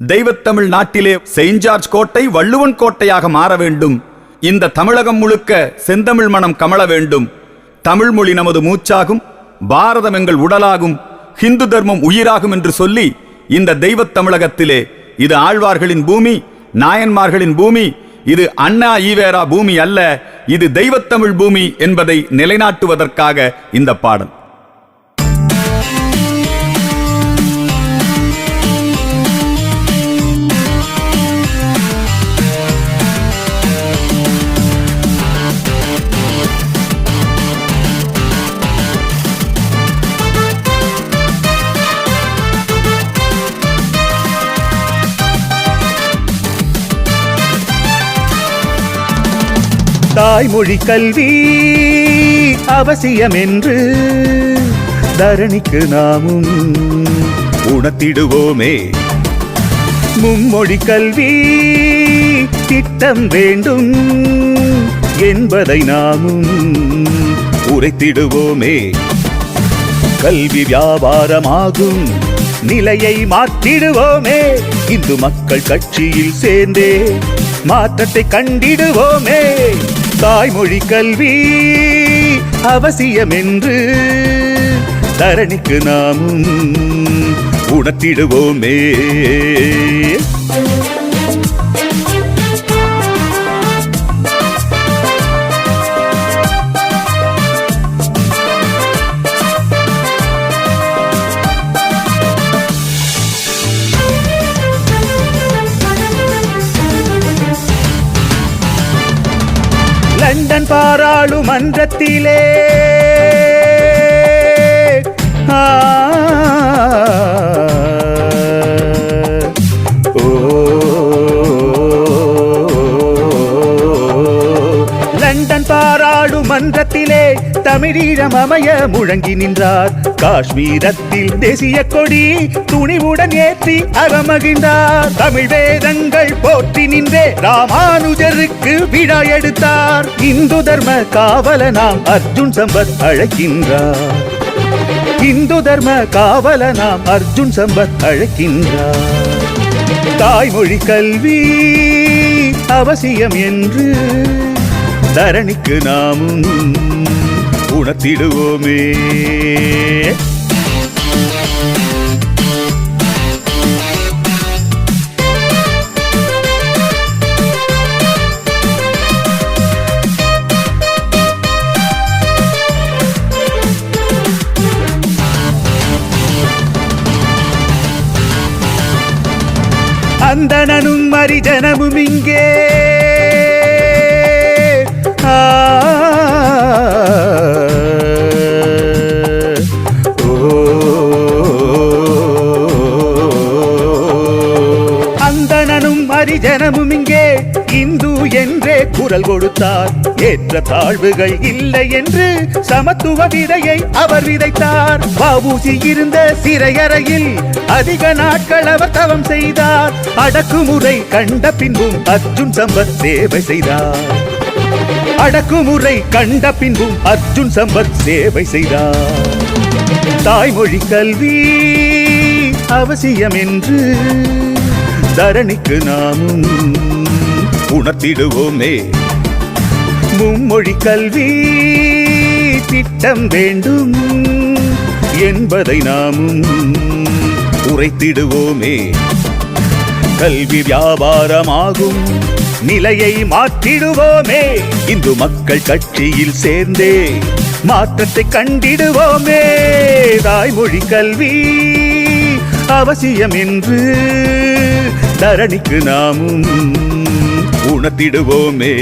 தெய்வத்தமிழ் நாட்டிலே Saint George கோட்டை வள்ளுவன் கோட்டையாக மாற வேண்டும். இந்த தமிழகம் முழுக்க செந்தமிழ் மனம் கமழ வேண்டும். தமிழ் மொழி நமது மூச்சாகும் பாரதம் எங்கள் உடலாகும் ஹிந்து தர்மம் உயிராகும் என்று சொல்லி இந்த தெய்வத் தமிழகத்திலே இது ஆழ்வார்களின் பூமி நாயன்மார்களின் பூமி இது அண்ணா ஈவேரா பூமி அல்ல இது தெய்வத்தமிழ் பூமி என்பதை நிலைநாட்டுவதற்காக இந்த பாடல். தாய்மொழி கல்வி அவசியம் என்று தரணிக்கு நாமும் உணர்த்திடுவோமே. மும்மொழி கல்வி திட்டம் வேண்டும் என்பதை நாமும் உரைத்திடுவோமே. கல்வி வியாபாரமாகும் நிலையை மாற்றிடுவோமே. இந்து மக்கள் கட்சியில் சேர்ந்தே மாற்றத்தை கண்டிடுவோமே. தாய்மொழி கல்வி அவசியம் என்று தரணிக்கு நாமும் உணர்த்திடுவோமே. லண்டன் பாராளுமன்றத்திலே. ஆ, பாராளுமன்றத்திலே தமிழீழம் அமைய முழங்கி நின்றார். காஷ்மீரத்தில் தேசிய கொடி துணிவுடன் ஏற்றி அகமகிழ்ந்தார். தமிழ் வேதங்கள் போற்றி நின்றே ராமானுஜருக்கு விழா எடுத்தார். இந்து தர்ம காவல நாம் அர்ஜுன் சம்பத் அழைக்கின்றார். இந்து தர்ம காவல நாம் அர்ஜுன் சம்பத் அழைக்கின்றார். தாய்மொழி கல்வி அவசியம் என்று தரணிக்கு நாமும் உணர்த்திடுவோமே. அந்தனனும் மரிஜனமும் இங்கே. ஜனமும் இங்கே. இந்து என்றே குரல் கொடுத்தார். ஏற்ற தாழ்வுகள் இல்லை என்று சமத்துவ விதையை அவர் விதைத்தார். வவுசி இருந்த சிறையறையில் அதிக நாட்கள் அவர் தவம் செய்தார். அடக்குமுறை கண்ட பின்பும் அர்ஜுன் சம்பத் சேவை செய்தார். அடக்குமுறை கண்ட பின்பும் அர்ஜுன் சம்பத் சேவை செய்தார். தாய்மொழி கல்வி அவசியம் என்று தரணிக்கு நாமும் உணர்த்திடுவோமே. மும்மொழி கல்வி திட்டம் வேண்டும் என்பதை நாமும் உரைத்திடுவோமே. கல்வி வியாபாரமாகும் நிலையை மாற்றிடுவோமே. இந்து மக்கள் கட்சியில் சேர்ந்தே மாற்றத்தை கண்டிடுவோமே. தாய்மொழி கல்வி அவசியம் என்று தரணிக்கு நாமும் உணர்த்திடுவோமே